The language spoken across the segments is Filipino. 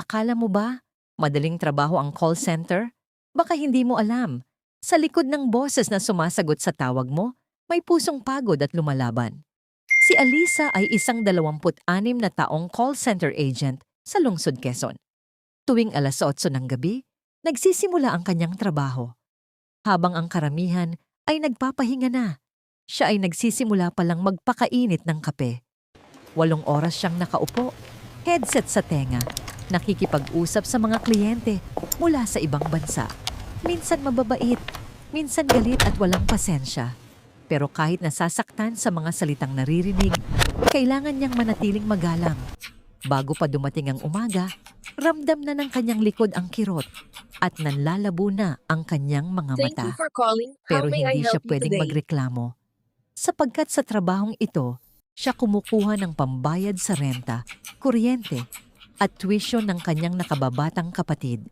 Akala mo ba, madaling trabaho ang call center? Baka hindi mo alam. Sa likod ng boses na sumasagot sa tawag mo, may pusong pagod at lumalaban. Si Alisa ay isang 26 na taong call center agent sa lungsod Quezon. Tuwing alas 8 ng gabi, nagsisimula ang kanyang trabaho. Habang ang karamihan ay nagpapahinga na, siya ay nagsisimula palang magpakainit ng kape. Walong oras siyang nakaupo, headset sa tenga, nakikipag-usap sa mga kliyente mula sa ibang bansa. Minsan mababait, minsan galit at walang pasensya. Pero kahit nasasaktan sa mga salitang naririnig, kailangan niyang manatiling magalang. Bago pa dumating ang umaga, ramdam na ng kanyang likod ang kirot at nanlalabo na ang kanyang mga mata pero hindi siya pwedeng magreklamo. Sapagkat sa trabahong ito, siya kumukuha ng pambayad sa renta, kuryente, at tuition ng kanyang nakababatang kapatid.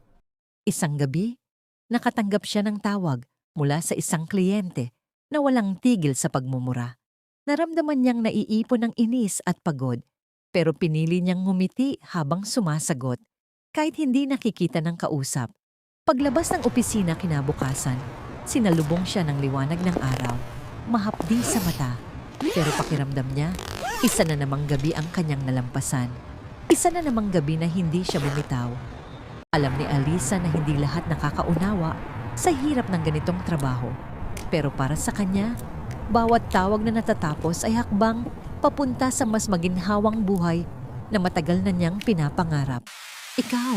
Isang gabi, nakatanggap siya ng tawag mula sa isang kliyente na walang tigil sa pagmumura. Naramdaman niyang naiipon ng inis at pagod, pero pinili niyang ngumiti habang sumasagot, kahit hindi nakikita ng kausap. Paglabas ng opisina kinabukasan, sinalubong siya ng liwanag ng araw, mahapdi sa mata. Pero pakiramdam niya, isa na namang gabi ang kanyang nalampasan. Isa na namang gabi na hindi siya bumitaw. Alam ni Alisa na hindi lahat nakakaunawa sa hirap ng ganitong trabaho. Pero para sa kanya, bawat tawag na natatapos ay hakbang papunta sa mas maginhawang buhay na matagal na niyang pinapangarap. Ikaw,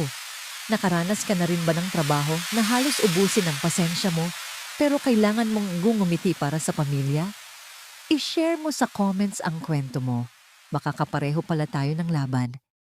nakaranas ka na rin ba ng trabaho na halos ubusin ang pasensya mo pero kailangan mong gungumiti para sa pamilya? I-share mo sa comments ang kwento mo. Baka kapareho pala tayo ng laban.